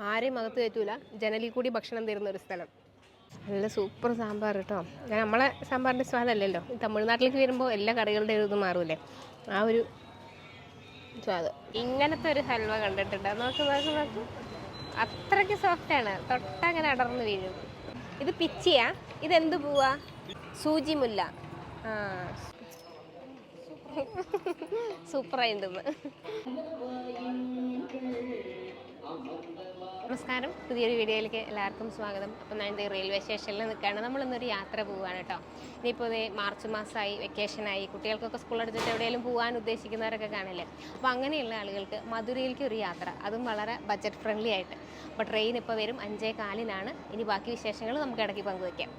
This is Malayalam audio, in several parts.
ആരെയും അകത്ത് കയറ്റൂല. ജനലിൽ കൂടി ഭക്ഷണം തരുന്ന ഒരു സ്ഥലം. നല്ല സൂപ്പർ സാമ്പാർ കേട്ടോ. നമ്മളെ സാമ്പാറിന്റെ സ്വാദല്ലല്ലോ. തമിഴ്നാട്ടിലേക്ക് വരുമ്പോൾ എല്ലാ കറികളുടെ ഇത് മാറൂലേ. ആ ഒരു സ്വാദ്. ഇങ്ങനത്തെ ഒരു ഹൽവ കണ്ടിട്ടുണ്ട്. നോക്ക് നോക്ക് നോക്ക്. അത്രയ്ക്ക് ആണ്. തൊട്ടങ്ങനെ അടർന്ന് വീഴും. ഇത് പിച്ചിയാ? പൂവാ? സൂചി മുല്ല. ആ. സൂപ്പറായിട്ടുണ്ടെന്ന് നമസ്കാരം. പുതിയൊരു വീഡിയോയിലേക്ക് എല്ലാവർക്കും സ്വാഗതം. അപ്പം ഞാൻ ഇത് റെയിൽവേ സ്റ്റേഷനിൽ നിൽക്കുകയാണ്. നമ്മളിന്നൊരു യാത്ര പോവുകയാണ് കേട്ടോ. ഇനിയിപ്പോൾ ഇത് മാർച്ച് മാസമായി വെക്കേഷനായി കുട്ടികൾക്കൊക്കെ സ്കൂൾ എടുത്തിട്ട് എവിടെയെങ്കിലും പോകാൻ ഉദ്ദേശിക്കുന്നവരൊക്കെ കാണില്ലേ? അപ്പോൾ അങ്ങനെയുള്ള ആളുകൾക്ക് മധുരയിലേക്ക് ഒരു യാത്ര. അതും വളരെ ബജറ്റ് ഫ്രണ്ട്ലി ആയിട്ട്. അപ്പോൾ ട്രെയിൻ ഇപ്പോൾ വരും അഞ്ചേ കാലിനാണ്. ഇനി ബാക്കി വിശേഷങ്ങൾ നമുക്ക് ഇടയ്ക്ക് പങ്കുവയ്ക്കാം.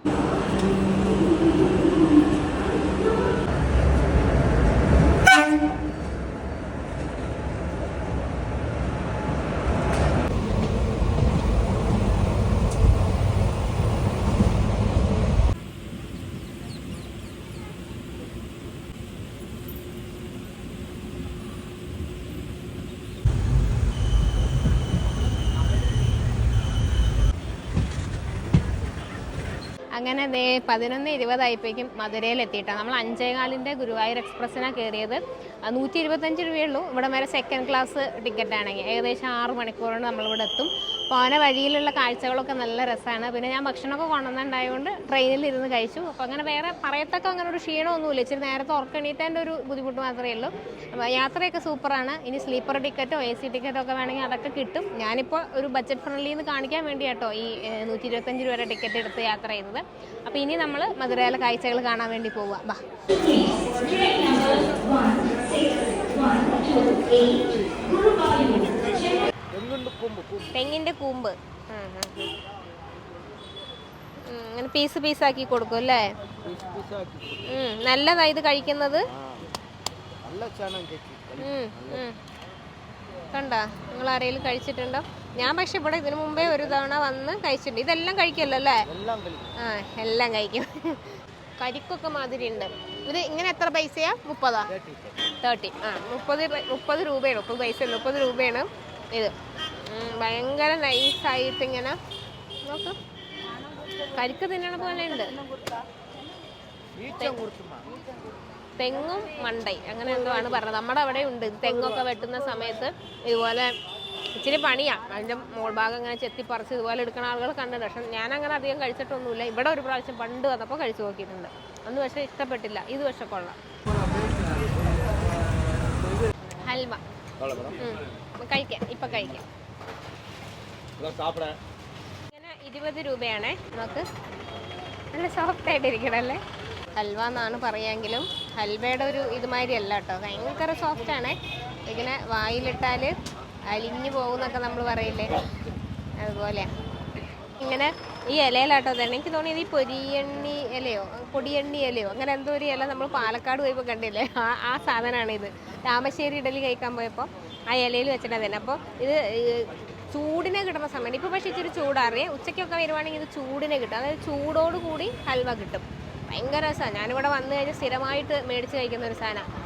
അങ്ങനെ ദേ പതിനൊന്ന് ഇരുപതായപ്പോഴേക്കും മധുരയിൽ എത്തിയിട്ടാണ് നമ്മൾ അഞ്ചേകാലിന്റെ ഗുരുവായൂർ എക്സ്പ്രസ്സിനാണ് കയറിയത്. നൂറ്റി ഇരുപത്തഞ്ച് രൂപയുള്ളൂ ഇവിടെ വരെ സെക്കൻഡ് ക്ലാസ് ടിക്കറ്റ് ആണെങ്കിൽ. ഏകദേശം ആറ് മണിക്കൂറാണ് നമ്മളിവിടെ എത്തും. പോന വഴിയിലുള്ള കാഴ്ചകളൊക്കെ നല്ല രസമാണ് പിന്നെ ഞാൻ ഭക്ഷണമൊക്കെ കൊണ്ടുവന്നുണ്ടായതുകൊണ്ട് ട്രെയിനിൽ ഇരുന്ന് കഴിച്ചു. അപ്പോൾ അങ്ങനെ വേറെ പറയത്തക്ക അങ്ങനെ ഒരു ക്ഷീണമൊന്നുമില്ല. ഇച്ചിരി നേരത്തെ ഉറക്കണീറ്റേന്റെ ഒരു ബുദ്ധിമുട്ട് മാത്രമേ ഉള്ളൂ. യാത്രയൊക്കെ സൂപ്പറാണ്. ഇനി സ്ലീപ്പർ ടിക്കറ്റോ എ സി ടിക്കറ്റോ ഒക്കെ വേണമെങ്കിൽ അതൊക്കെ കിട്ടും. ഞാനിപ്പോൾ ഒരു ബഡ്ജറ്റ് ഫ്രണ്ട്ലി എന്ന് കാണിക്കാൻ വേണ്ടി കേട്ടോ ഈ നൂറ്റി ഇരുപത്തഞ്ച് രൂപയുടെ ടിക്കറ്റ് എടുത്ത് യാത്ര ചെയ്യുന്നത്. അപ്പോൾ ഇനി നമ്മൾ മധുരയിലെ കാഴ്ചകൾ കാണാൻ വേണ്ടി പോവുക ബാ. തെങ്ങിന്റെ കൂമ്പ് തെങ്ങിന്റെ കൂമ്പ്. അങ്ങനെ പീസ് പീസ് പീസാക്കി കൊടുക്കും. അല്ലേ നല്ലതാ ഇത് കഴിക്കുന്നത്? കണ്ട? നിങ്ങൾ ആരെങ്കിലും കഴിച്ചിട്ടുണ്ടോ? ഞാൻ പക്ഷെ ഇവിടെ ഇതിനു മുമ്പേ ഒരു തവണ വന്ന് കഴിച്ചിട്ടുണ്ട്. ഇതെല്ലാം കഴിക്കല്ലോ അല്ലേ? ആ എല്ലാം കഴിക്കും. കരിക്കൊക്കെ മാതിരി ഉണ്ട്. ഇത് ഇങ്ങനെ എത്ര പൈസയാ? മുപ്പതാ? തേർട്ടി. ആ മുപ്പത് മുപ്പത് രൂപയാണ്. മുപ്പത് പൈസ മുപ്പത് രൂപയാണ് ഇത്. ഭയങ്കര നൈസായിട്ട് ഇങ്ങനെ നോക്ക്. കരിക്ക് തിന്നണ പോലെ ഉണ്ട്. തെങ്ങും മണ്ടൈ അങ്ങനെ എന്തോ ആണ് പറഞ്ഞത്. നമ്മുടെ അവിടെ ഉണ്ട്. തെങ്ങൊക്കെ വെട്ടുന്ന സമയത്ത് ഇതുപോലെ ഇച്ചിരി പണിയാ. അതിന്റെ മോൾ ഭാഗം ഇങ്ങനെ ചെത്തിപ്പറിച്ച് ഇതുപോലെ എടുക്കുന്ന ആളുകൾ കണ്ടിട്ടുണ്ട്. പക്ഷെ ഞാൻ അങ്ങനെ അധികം കഴിച്ചിട്ടൊന്നുമില്ല. ഇവിടെ ഒരു പ്രാവശ്യം പണ്ട് വന്നപ്പോൾ കഴിച്ചു നോക്കിയിട്ടുണ്ട്. അന്ന് പക്ഷേ ഇഷ്ടപ്പെട്ടില്ല. ഇത് പക്ഷെ കൊള്ളാം. ഹൽവ. കഴിക്കാം. ഇപ്പം കഴിക്കാം. ഇങ്ങനെ ഇരുപത് രൂപയാണേ നമുക്ക്. നല്ല സോഫ്റ്റ് ആയിട്ടിരിക്കണല്ലേ? ഹൽവ എന്നാണ് പറയാമെങ്കിലും ഹൽവയുടെ ഒരു ഇതുമാതിരി അല്ല കേട്ടോ. ഭയങ്കര സോഫ്റ്റ് ആണ്. ഇങ്ങനെ വായിലിട്ടാൽ അലിഞ്ഞു പോകുന്നൊക്കെ നമ്മൾ പറയില്ലേ? അതുപോലെ ഇങ്ങനെ ഈ ഇലയിലാട്ടോ തന്നെ എനിക്ക് തോന്നിയത് ഈ പൊരിയണ്ണി ഇലയോ പൊടിയണ്ണി ഇലയോ അങ്ങനെ എന്തോ ഒരു ഇല നമ്മൾ പാലക്കാട് പോയപ്പോൾ കണ്ടില്ലേ? ആ ആ സാധനമാണ് ഇത്. രാമശ്ശേരി ഇഡലി കഴിക്കാൻ പോയപ്പോൾ ആ ഇലയിൽ വെച്ചിട്ടാണ് തന്നെ. അപ്പോൾ ഇത് ചൂടിനെ കിട്ടുന്ന സമയത്ത് ഇപ്പോൾ പക്ഷേ ഇച്ചിരി ചൂടാറിയേ. ഉച്ചയ്ക്കൊക്കെ വരുവാണെങ്കിൽ ഇത് ചൂടിനെ കിട്ടും. അതായത് ചൂടോട് കൂടി ഹൽവ കിട്ടും. ഭയങ്കര രസമാണ് ഞാനിവിടെ വന്നു കഴിഞ്ഞാൽ സ്ഥിരമായിട്ട് മേടിച്ച് കഴിക്കുന്ന ഒരു സാധനമാണ്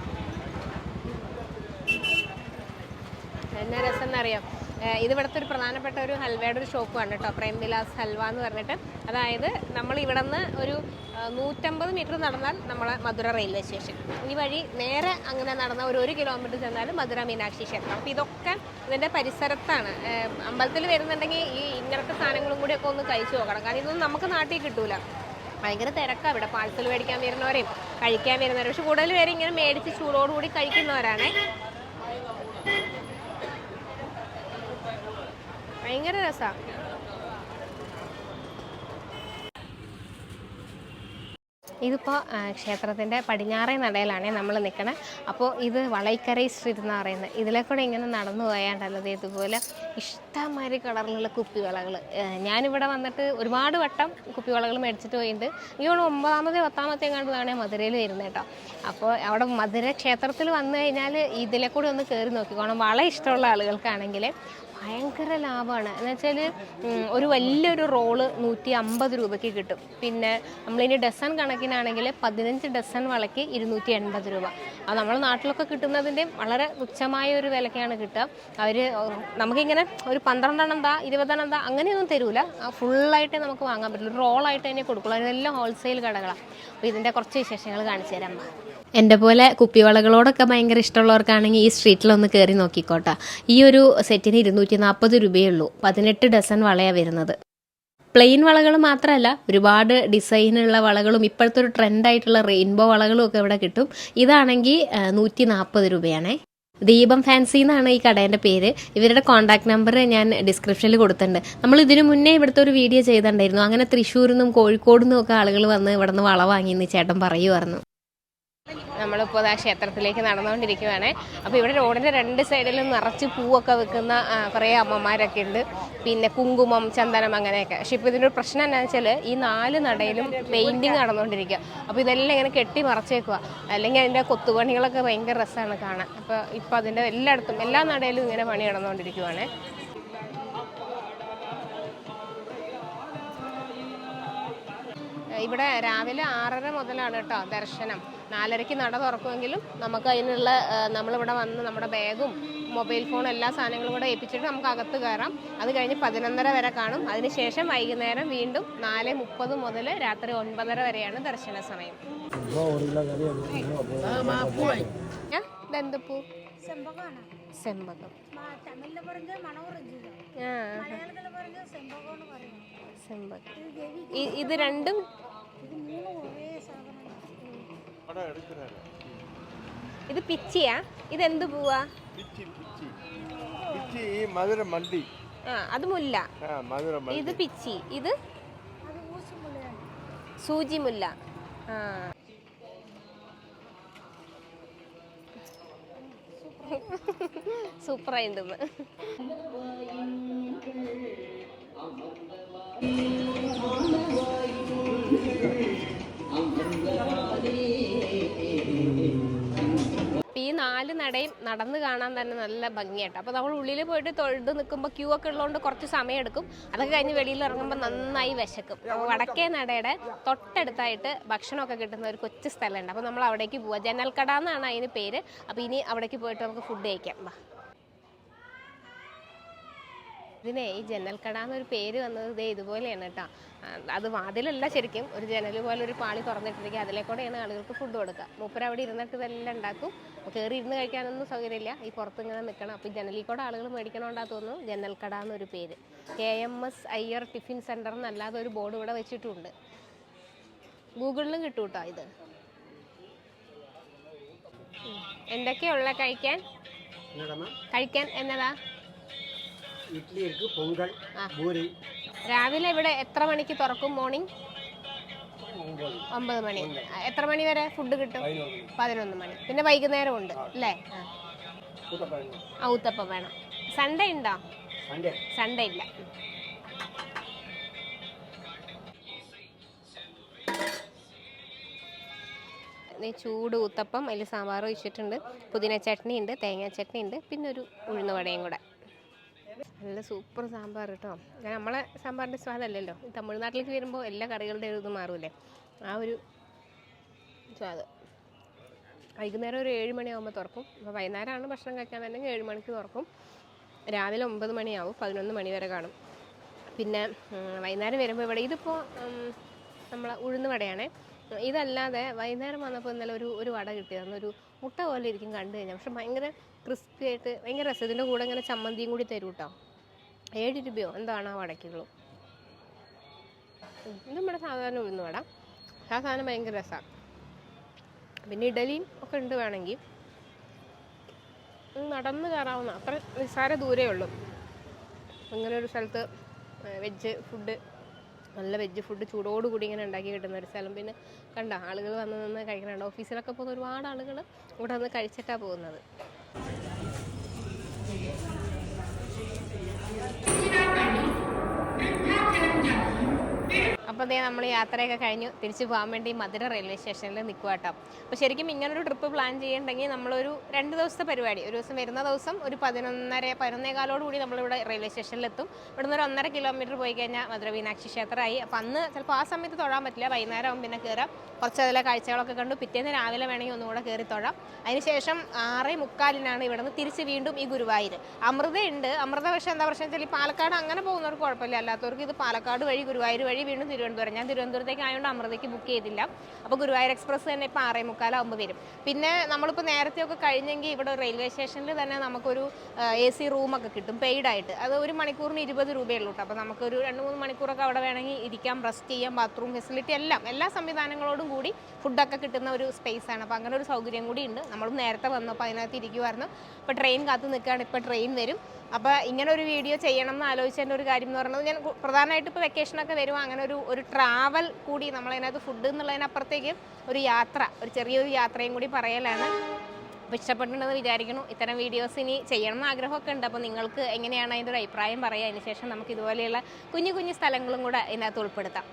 എന്നാ രസം എന്നറിയാം ഇത് ഒരു പ്രധാനപ്പെട്ട ഒരു ഹൽവയുടെ ഒരു ഷോപ്പാണ് കേട്ടോ. പ്രേം വിലാസ് ഹൽവ എന്ന് പറഞ്ഞിട്ട്. അതായത് നമ്മൾ ഇവിടെ നിന്ന് ഒരു നൂറ്റമ്പത് മീറ്റർ നടന്നാൽ നമ്മളെ മധുര റെയിൽവേ സ്റ്റേഷൻ. ഈ വഴി നേരെ അങ്ങനെ നടന്ന ഒരു ഒരു കിലോമീറ്റർ ചെന്നാൽ മധുര മീനാക്ഷി ക്ഷേത്രം. അപ്പോൾ ഇതൊക്കെ ഇതിന്റെ പരിസരത്താണ്. അമ്പലത്തിൽ വരുന്നുണ്ടെങ്കിൽ ഈ ഇങ്ങനത്തെ സാധനങ്ങളും കൂടി ഒക്കെ ഒന്ന് കഴിച്ചു നോക്കണം. കാരണം ഇതൊന്നും നമുക്ക് നാട്ടിൽ കിട്ടൂല. ഭയങ്കര തിരക്കാണ് ഇവിടെ. പാഴ്സൽ മേടിക്കാൻ വരുന്നവരെയും കഴിക്കാൻ വരുന്നവരും പക്ഷെ കൂടുതൽ പേര് ഇങ്ങനെ മേടിച്ച് ചൂടോടുകൂടി കഴിക്കുന്നവരാണേ. ഭയങ്കര രസമാണ് ഇതിപ്പോൾ ക്ഷേത്രത്തിന്റെ പടിഞ്ഞാറേ നടയിലാണ് നമ്മൾ നിൽക്കണത് അപ്പോൾ ഇത് വളൈക്കരൈ സ്ട്രീറ്റ് എന്ന് പറയുന്നത് ഇതിലെ കൂടെ ഇങ്ങനെ നടന്നു പോയാണ്ടല്ലത് ഇതുപോലെ ഇഷ്ടംമാതിരി കളറിലുള്ള കുപ്പിവളകൾ ഞാനിവിടെ വന്നിട്ട് ഒരുപാട് വട്ടം കുപ്പിവളകൾ മേടിച്ചിട്ട് പോയിട്ടുണ്ട് തോന്നുന്നു ഒമ്പതാമത്തെ പത്താമത്തെ കണ്ടതാണ് മധുരയിൽ വരുന്നത് കേട്ടോ അപ്പോൾ അവിടെ മധുര ക്ഷേത്രത്തിൽ വന്നു കഴിഞ്ഞാൽ ഇതിലെ കൂടെ ഒന്ന് കയറി നോക്കിക്കോണം. വള ഇഷ്ടമുള്ള ആളുകൾക്കാണെങ്കിൽ ഭയങ്കര ലാഭമാണ്. എന്ന് വെച്ചാൽ ഒരു വലിയൊരു റോൾ നൂറ്റി അമ്പത് രൂപയ്ക്ക് കിട്ടും. പിന്നെ നമ്മളിനി ഡസൺ കണക്കിനാണെങ്കിൽ പതിനഞ്ച് ഡസൺ വളയ്ക്ക് ഇരുന്നൂറ്റി എൺപത് രൂപ. അത് നമ്മുടെ നാട്ടിലൊക്കെ കിട്ടുന്നതിന്റെ വളരെ തുച്ഛമായ ഒരു വിലക്കാണ് കിട്ടുക. അവർ നമുക്കിങ്ങനെ ഒരു പന്ത്രണ്ടെണ്ണം എന്താ ഇരുപതെണ്ണം എന്താ അങ്ങനെയൊന്നും തരൂല. ഫുള്ളായിട്ടേ നമുക്ക് വാങ്ങാൻ പറ്റില്ല റോളായിട്ട് തന്നെ കൊടുക്കുള്ളൂ. അതിനെല്ലാം ഹോൾസെയിൽ കടകളാണ് അപ്പോൾ ഇതിന്റെ കുറച്ച് വിശേഷങ്ങൾ കാണിച്ചു തരാം. എന്റെ പോലെ കുപ്പിവളകളോടൊക്കെ ഭയങ്കര ഇഷ്ടമുള്ളവർക്കാണെങ്കിൽ ഈ സ്ട്രീറ്റിലൊന്ന് കയറി നോക്കിക്കോട്ടെ. ഈ ഒരു സെറ്റിന് ഇരുന്നൂറ്റി നാൽപ്പത് രൂപയേ ഉള്ളൂ പതിനെട്ട് ഡസൺ വളയാണ് വരുന്നത്. പ്ലെയിൻ വളകൾ മാത്രമല്ല ഒരുപാട് ഡിസൈനുള്ള വളകളും ഇപ്പോഴത്തെ ഒരു ട്രെൻഡായിട്ടുള്ള റെയിൻബോ വളകളും ഒക്കെ ഇവിടെ കിട്ടും. ഇതാണെങ്കിൽ നൂറ്റി നാൽപ്പത് രൂപയാണേ. ദീപം ഫാൻസി എന്നാണ് ഈ കടേന്റെ പേര്. ഇവരുടെ കോൺടാക്ട് നമ്പർ ഞാൻ ഡിസ്ക്രിപ്ഷനിൽ കൊടുത്തിട്ടുണ്ട്. നമ്മൾ ഇതിനു മുന്നേ ഇവിടുത്തെ ഒരു വീഡിയോ ചെയ്തിട്ടുണ്ടായിരുന്നു. അങ്ങനെ തൃശ്ശൂരിൽ നിന്നും കോഴിക്കോട് നിന്നും ഒക്കെ ആളുകൾ വന്ന് ഇവിടെ നിന്ന് വള വാങ്ങിയെന്ന് ചേട്ടൻ പറയുമായിരുന്നു നമ്മളിപ്പോൾ ആ ക്ഷേത്രത്തിലേക്ക് നടന്നുകൊണ്ടിരിക്കുവാണ്. അപ്പോൾ ഇവിടെ റോഡിന്റെ രണ്ട് സൈഡിലും നിറച്ച് പൂവൊക്കെ വെക്കുന്ന കുറേ അമ്മമാരൊക്കെ ഉണ്ട്. പിന്നെ കുങ്കുമം ചന്ദനം അങ്ങനെയൊക്കെ. പക്ഷെ ഇപ്പോൾ ഇതിന്റെ പ്രശ്നം എന്താണെന്ന് വെച്ചാൽ ഈ നാല് നടയിലും പെയിന്റിങ് നടന്നുകൊണ്ടിരിക്കുക അപ്പോൾ ഇതെല്ലാം ഇങ്ങനെ കെട്ടി മറച്ചേക്കുക അല്ലെങ്കിൽ അതിന്റെ കൊത്തുപണികളൊക്കെ ഭയങ്കര രസമാണ് കാണാൻ. അപ്പോൾ ഇപ്പോൾ അതിന്റെ എല്ലായിടത്തും എല്ലാ നടയിലും ഇങ്ങനെ പണി നടന്നുകൊണ്ടിരിക്കുവാണ്. ഇവിടെ രാവിലെ ആറര മുതലാണ് കേട്ടോ ദർശനം. നാലരയ്ക്ക് നട തുറക്കുമെങ്കിലും നമുക്ക് അതിനുള്ള നമ്മളിവിടെ വന്ന് നമ്മുടെ ബാഗും മൊബൈൽ ഫോൺ എല്ലാ സാധനങ്ങളും കൂടെ ഏൽപ്പിച്ചിട്ട് നമുക്ക് അകത്ത് കയറാം. അത് കഴിഞ്ഞ് പതിനൊന്നര വരെ കാണും. അതിനുശേഷം വൈകുന്നേരം വീണ്ടും നാല് മുപ്പത് മുതൽ രാത്രി ഒൻപതര വരെയാണ് ദർശന സമയം? ഇതെന്ത് പൂ? സെമ്പകം. തമിഴിൽ പറഞ്ഞ മണോറഞ്ചിതം മലയാളത്തിൽ പറഞ്ഞ സെമ്പകം എന്ന് പറയും സെമ്പകം. ഇത് രണ്ടും ഇത് മൂന്നും ഒരേ സാധനമാണ്. ഇത് പിച്ചിയാ? ഇത് എന്ത് പൂവാ? പിച്ചി മധുര മല്ലി. ആ അത് മുല്ല. ഇത് പിച്ചി. ഇത് സൂചി മുല്ല ആ. സൂപ്പറായിണ്ടെന്ന് ഇപ്പൊ ഈ നാല് നടയും നടന്ന് കാണാൻ തന്നെ നല്ല ഭംഗിയായിട്ട്. അപ്പോൾ നമ്മൾ ഉള്ളിൽ പോയിട്ട് തൊഴുത് നിൽക്കുമ്പോൾ ക്യൂ ഒക്കെ ഉള്ളതുകൊണ്ട് കുറച്ച് സമയം എടുക്കും അതൊക്കെ കഴിഞ്ഞ് വെളിയിൽ ഇറങ്ങുമ്പോൾ നന്നായി വിശക്കും. വടക്കേ നടയുടെ തൊട്ടടുത്തായിട്ട് ഭക്ഷണമൊക്കെ കിട്ടുന്ന ഒരു കൊച്ചു സ്ഥലമുണ്ട്. അപ്പോൾ നമ്മൾ അവിടേക്ക് പോവാം. ജനൽക്കട എന്നാണ് അതിന് പേര്. അപ്പോൾ ഇനി അവിടേക്ക് പോയിട്ട് നമുക്ക് ഫുഡ് കഴിക്കാം. ഇതിനെ ഈ ജനൽക്കട എന്നൊരു പേര് വന്നത് ഇതേ ഇതുപോലെയാണ് കേട്ടോ. അത് വാതിലല്ല ശരിക്കും. ഒരു ജനൽ പോലെ ഒരു പാളി തുറന്നിട്ടിരിക്കുക. അതിലെ കൂടെയാണ് ആളുകൾക്ക് ഫുഡ് കൊടുക്കുക. മൂപ്പര അവിടെ ഇരുന്നിട്ട് ഇതെല്ലാം ഉണ്ടാക്കും. കയറി ഇരുന്ന് കഴിക്കാനൊന്നും സൗകര്യമില്ല. ഈ പുറത്ത് ഇങ്ങനെ നിൽക്കണം അപ്പോൾ ജനലിൽ കൂടെ ആളുകൾ മേടിക്കണോണ്ടാ തോന്നുന്നു. ജനൽക്കട എന്നൊരു പേര്. K M S Iyer tiffin centre എന്നല്ലാതെ ഒരു ബോർഡ് ഇവിടെ വെച്ചിട്ടുണ്ട്. ഗൂഗിളിലും കിട്ടും കേട്ടോ ഇത് എന്തൊക്കെയുള്ള കഴിക്കാൻ? കഴിക്കാൻ എന്നതാ? ഇഡ്ഡലി ഇരിക്കും പൊങ്കൽ പൂരി. രാവിലെ ഇവിടെ എത്ര മണിക്ക് തുറക്കും മോർണിംഗ്? ഒമ്പത്. മണി. എത്ര മണി വരെ ഫുഡ് കിട്ടും? പതിനൊന്ന് മണി. പിന്നെ വൈകുന്നേരം ഉണ്ട് അല്ലേ? ആ ഊത്തപ്പം വേണം. സൺഡേ ഉണ്ടോ? സൺഡേ ഇല്ല. ചൂട് ഊത്തപ്പം അതിൽ സാമ്പാർ വെച്ചിട്ടുണ്ട്. പുതിന ചട്നി ഉണ്ട് തേങ്ങാ ചട്നി ഉണ്ട് പിന്നെ ഒരു ഉഴുന്നുവടയും കൂടെ. നല്ല സൂപ്പർ സാമ്പാർ കേട്ടോ. നമ്മളെ സാമ്പാറിന്റെ സ്വാദല്ലല്ലോ. തമിഴ്നാട്ടിലേക്ക് വരുമ്പോൾ എല്ലാ കറികളുടെ ഒരു ഇത് മാറൂലേ ആ ഒരു സ്വാദ്. വൈകുന്നേരം ഒരു ഏഴ് മണിയാകുമ്പോൾ തുറക്കും. അപ്പോൾ വൈകുന്നേരമാണ് ഭക്ഷണം കഴിക്കാൻ വേണമെങ്കിൽ ഏഴ് മണിക്ക് തുറക്കും. രാവിലെ ഒമ്പത് മണിയാവും. പതിനൊന്ന് മണി വരെ കാണും. പിന്നെ വൈകുന്നേരം വരുമ്പോൾ ഇവിടെ ഇതിപ്പോൾ നമ്മൾ ഉഴുന്ന് വടയാണേ. ഇതല്ലാതെ വൈകുന്നേരം വന്നപ്പോൾ ഇന്നലെ ഒരു ഒരു വട കിട്ടിയതാണ്. ഒരു മുട്ട പോലെ ഇരിക്കും കണ്ടു കഴിഞ്ഞാൽ. പക്ഷെ ഭയങ്കര ക്രിസ്പി ആയിട്ട് ഭയങ്കര രസം. ഇതിന്റെ കൂടെ ഇങ്ങനെ ചമ്മന്തിയും കൂടി തരും കേട്ടോ ഏഴ് രൂപയോ? എന്താണ് ആ വടക്കുള്ളൂ ഇത് നമ്മുടെ സാധാരണ ഉഴുന്ന് വട. ആ സാധനം ഭയങ്കര രസമാണ് പിന്നെ ഇഡലിയും ഒക്കെ ഉണ്ട് വേണമെങ്കിൽ നടന്ന് കയറാവുന്ന അത്ര നിസ്സാര ദൂരേ ഉള്ളൂ. അങ്ങനെ ഒരു സ്ഥലത്ത് വെജ് ഫുഡ് നല്ല വെജ് ഫുഡ് ചൂടോടുകൂടി ഇങ്ങനെ ഉണ്ടാക്കി കിട്ടുന്ന ഒരു സ്ഥലം. പിന്നെ കണ്ട ആളുകൾ വന്ന് നിന്ന് കഴിക്കുന്നുണ്ട് ഓഫീസിലൊക്കെ പോകുന്ന ഒരുപാട് ആളുകൾ ഇവിടെ വന്ന് കഴിച്ചിട്ടാണ് പോകുന്നത്. അപ്പോൾ അപ്പോൾ ദേ നമ്മൾ യാത്രയൊക്കെ കഴിഞ്ഞു. തിരിച്ചു പോകാൻ വേണ്ടി മധുര റെയിൽവേ സ്റ്റേഷനിൽ നിൽക്കുക കേട്ടോ അപ്പോൾ ശരിക്കും ഇങ്ങനൊരു ട്രിപ്പ് പ്ലാൻ ചെയ്യണ്ടെങ്കിൽ നമ്മളൊരു രണ്ട് ദിവസത്തെ പരിപാടി. ഒരു ദിവസം വരുന്ന ദിവസം ഒരു പതിനൊന്നര പതിനൊന്നേകാലോട് കൂടി നമ്മളിവിടെ റെയിൽവേ സ്റ്റേഷനിലെത്തും. ഇവിടെ നിന്ന് ഒരു ഒന്നര കിലോമീറ്റർ പോയി കഴിഞ്ഞാൽ മധുര മീനാക്ഷി ക്ഷേത്രമായി. അപ്പോൾ അന്ന് ചിലപ്പോൾ ആ സമയത്ത് തൊഴാൻ പറ്റില്ല. വൈകുന്നേരം ആകുമ്പോൾ പിന്നെ കയറാം കുറച്ച് അതിലെ കാഴ്ചകളൊക്കെ കണ്ടു. പിറ്റേന്ന് രാവിലെ വേണമെങ്കിൽ ഒന്നുകൂടെ കയറി തൊഴാം. അതിനുശേഷം ആറ് മുക്കാലിനാണ് ഇവിടെ നിന്ന് തിരിച്ച് വീണ്ടും ഈ ഗുരുവായൂർ അമൃതയുണ്ട്. അമൃത പക്ഷേ എന്താ പ്രശ്നം വെച്ചാൽ ഈ പാലക്കാട് അങ്ങനെ പോകുന്നവർക്ക് കുഴപ്പമില്ല. അല്ലാത്തവർക്ക് ഇത് പാലക്കാട് വഴി ഗുരുവായൂർ വഴി വീണ്ടും തിരുവനന്തപുരം ഞാൻ തിരുവനന്തപുരത്തേക്ക് ആയതുകൊണ്ട് അമൃതയ്ക്ക് ബുക്ക് ചെയ്തില്ല. അപ്പോൾ ഗുരുവായൂർ എക്സ്പ്രസ് തന്നെ ഇപ്പോൾ ആറേ മുക്കാലാകുമ്പോൾ വരും. പിന്നെ നമ്മളിപ്പോൾ നേരത്തെയൊക്കെ കഴിഞ്ഞെങ്കിൽ ഇവിടെ റെയിൽവേ സ്റ്റേഷനിൽ തന്നെ നമുക്കൊരു എ സി റൂമൊക്കെ കിട്ടും പെയ്ഡ് ആയിട്ട്. അത് ഒരു മണിക്കൂറിന് ഇരുപത് രൂപയുള്ളൂ കേട്ടോ അപ്പോൾ നമുക്കൊരു രണ്ട് മൂന്ന് മണിക്കൂറൊക്കെ അവിടെ വേണമെങ്കിൽ ഇരിക്കാം റെസ്റ്റ് ചെയ്യാം ബാത്റൂം ഫെസിലിറ്റി എല്ലാം എല്ലാ സംവിധാനങ്ങളോടും കൂടി ഫുഡൊക്കെ കിട്ടുന്ന ഒരു സ്പേസ് ആണ്. അപ്പോൾ അങ്ങനെ ഒരു സൗകര്യം കൂടി ഉണ്ട്. നമ്മളും നേരത്തെ വന്നപ്പോൾ അതിനകത്ത് ഇരിക്കുമായിരുന്നു അപ്പോൾ ട്രെയിൻ കാത്ത് നിൽക്കുകയാണ് ഇപ്പോൾ ട്രെയിൻ വരും. അപ്പോൾ ഇങ്ങനെ ഒരു വീഡിയോ ചെയ്യണം എന്ന് ആലോചിച്ചതിന്റെ ഒരു കാര്യം എന്ന് പറയുന്നത് ഞാൻ പ്രധാനമായിട്ട് ഇപ്പോൾ വെക്കേഷനൊക്കെ വരുമ്പോൾ അങ്ങനെ ഒരു ഒരു ട്രാവൽ കൂടി നമ്മളതിനകത്ത് ഫുഡ് എന്നുള്ളതിനപ്പുറത്തേക്ക് ഒരു യാത്ര ഒരു ചെറിയൊരു യാത്രയും കൂടി പറയലാണ്. അപ്പോൾ ഇഷ്ടപ്പെട്ടിട്ടുണ്ടെന്ന് വിചാരിക്കുന്നു. ഇത്തരം വീഡിയോസ് ഇനി ചെയ്യണം എന്ന് ആഗ്രഹമൊക്കെ ഉണ്ട്. അപ്പോൾ നിങ്ങൾക്ക് എങ്ങനെയാണ് അതിന്റെ ഒരു അഭിപ്രായം പറയുക അതിനുശേഷം നമുക്ക് ഇതുപോലെയുള്ള കുഞ്ഞു കുഞ്ഞു സ്ഥലങ്ങളും കൂടെ ഇതിനകത്ത് ഉൾപ്പെടുത്താം.